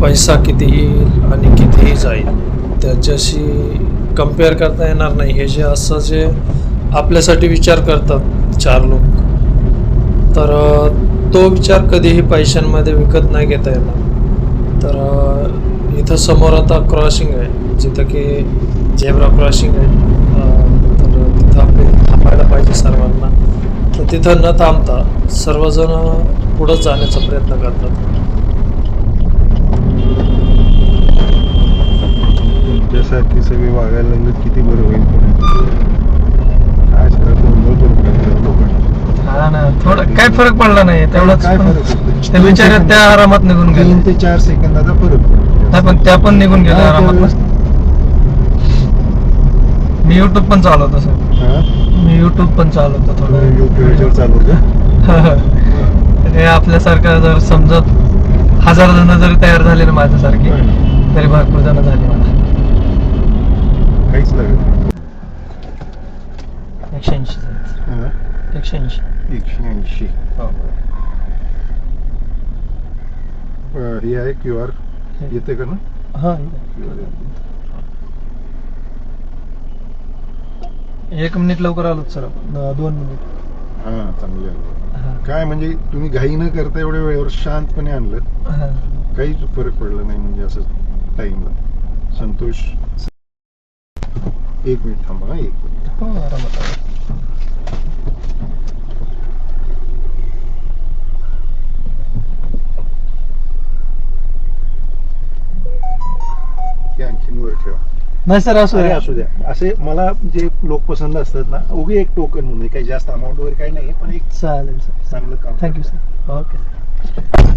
पैसा किती येईल आणि कितीही जाईल त्याच्याशी कंपेअर करता येणार नाही. हे जे असं जे आपल्यासाठी विचार करतात चार लोक तर तो विचार कधीही पैशांमध्ये विकत नाही घेता येणार. तर इथं समोर आता क्रॉसिंग आहे जिथं की झेब्रा क्रॉसिंग आहे. तर तिथं आपले थांबायला पाहिजे सर्वांना. तर तिथं न थांबता सर्वजण पुढं जाण्याचा प्रयत्न करतात. तुमच्यासारखी सगळी वागायला लागलं किती बरं होईल काय सगळं गोंधळ करून टाकलं लोकांनी. थोडं काय फरक पडला नाही तेवढाच काय फरक? त्या बिचाऱ्या त्या आरामात निघून तीन गेल्या ते चार सेकंदाचा फरक पण त्या पण निघून गेल्या आरामात? मी युट्यूब पण चालवतो सर? मी युट्यूब पण चालवतो थोडं. युट्यूबवर चालू का हे आपल्यासारखं जर समजत हजार जण जरी तयार झाले ना माझ्यासारखे तरी भरपूर जण झाले मला काहीच लागत नाही. एकशे ऐंशी. हा? एकशे ऐंशी. हो. आहे क्यू आर? येते का ना? हा. एक मिनिट लवकर आलो सर. दोन मिनिट. हा चांगले. काय म्हणजे तुम्ही घाई न करता एवढ्या वेळेवर शांतपणे आणलं. काहीच फरक पडला नाही म्हणजे असं टाइमला संतोष. एक मिनिट थांबा एक मिनिट. हो आरामात ते आणखीन वर ठेवा. नाही सर असं अरे असू द्या. असे मला जे लोक पसंत असतात ना उगी एक टोकन म्हणून काही जास्त अमाऊंट वगैरे काही नाही पण एक चालेल सर. चांगलं काम थँक्यू सर ओके